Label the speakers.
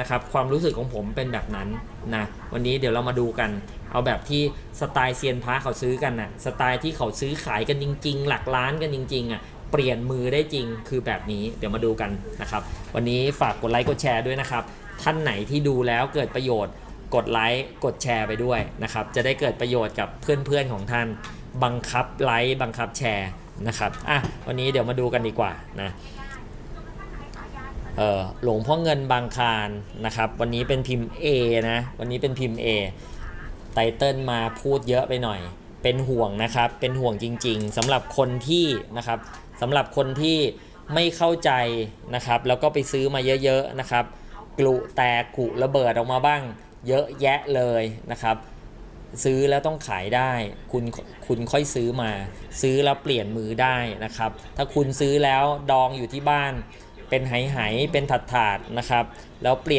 Speaker 1: นะครับความรู้สึกของผมเป็นแบบนั้นนะวันนี้เดี๋ยวเรามาดูกัน เอาแบบที่สไตล์เซียนพระเขาซื้อกันนะ่ะสไตล์ที่เขาซื้อขายกันจริง ๆ หลักล้านกันจริงๆอะเปลี่ยนมือได้จริงคือแบบนี้เดี๋ยวมาดูกันนะครับวันนี้ฝากกดไลค์กดแชร์ด้วยนะครับท่านไหนที่ดูแล้วเกิดประโยชน์กดไลค์กดแชร์ไปด้วยนะครับจะได้เกิดประโยชน์กับเพื่อนๆของท่าน บังคับไลค์บังคับแชร์นะครับอะวันนี้เดี๋ยวมาดูกันดีกว่านะ หลวงพ่อเงินบางคารนะครับ วันนี้เป็นพิมพ์ A นะ วันนี้เป็นพิมพ์ A ไตเติลมาพูดเยอะไปหน่อย เป็นห่วงนะครับ เป็นห่วงจริง ๆสำหรับคนที่นะครับสำหรับคนที่ไม่เข้าใจนะครับ แล้วก็ไปซื้อมาเยอะๆนะครับ กลุแตกกุระเบิดออกมาบ้าง เยอะแยะเลยนะครับ ซื้อแล้วต้องขายได้ คุณคุณค่อยซื้อมา ซื้อแล้วเปลี่ยนมือได้นะครับ ถ้าคุณซื้อแล้วดองอยู่ที่บ้าน เป็นไหไหๆเป็นถาดๆนะครับ แล้วเปลี่ยน